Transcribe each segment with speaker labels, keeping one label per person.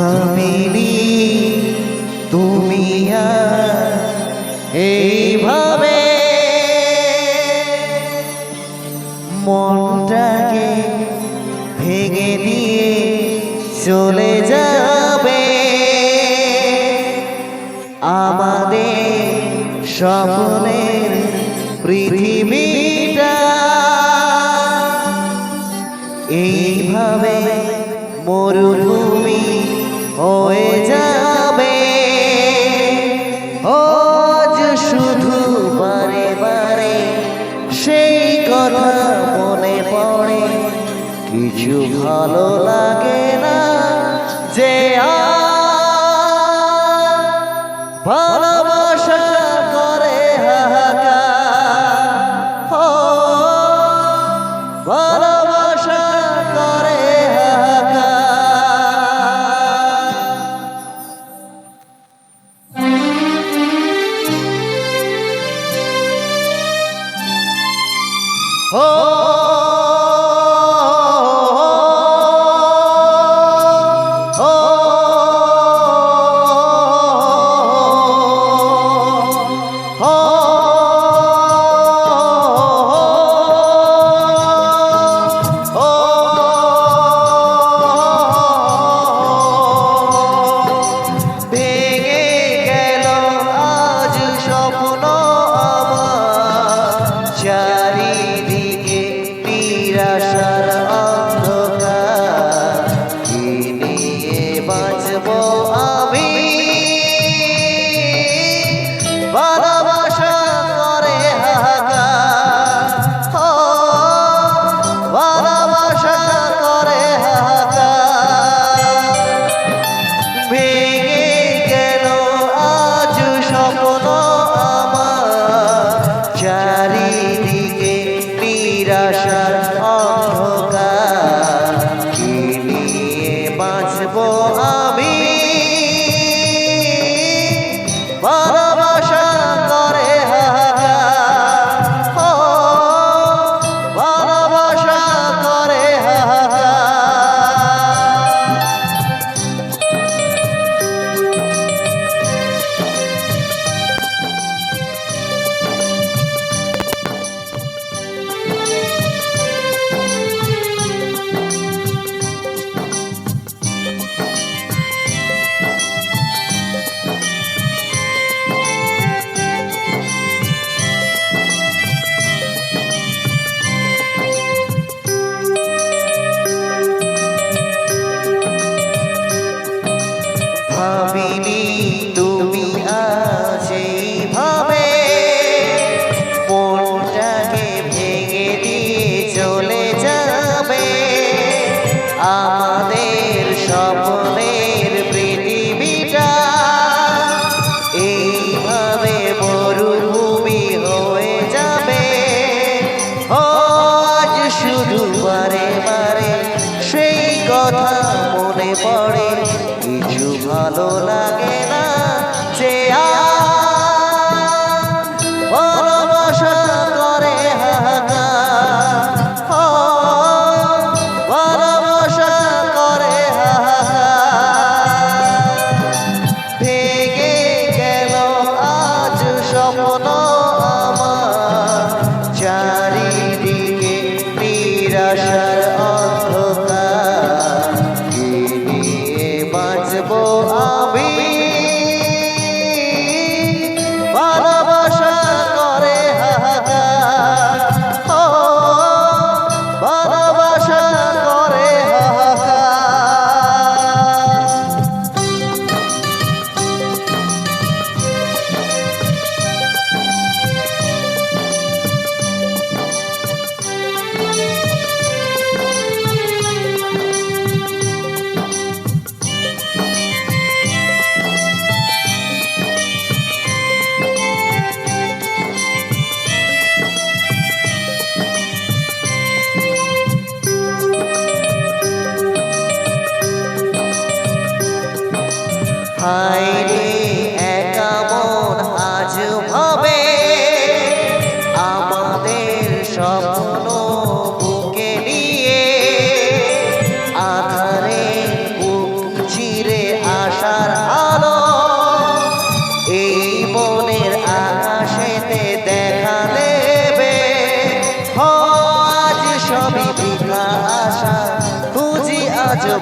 Speaker 1: ভাবিনি তুমি এইভাবে মনটাকে ভেঙে দিয়ে চলে যাবে। আমাদের স্বপ্নের পৃথিবীটা এইভাবে হয়ে যাবে। আজ শুধু বারে বারে সেই কথা মনে পড়ে। কিছু ভালো লাগে না যে আ Oh! কথা মনে পড়ে কিছু ভালো লাগে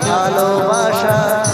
Speaker 1: ভালোবাসা।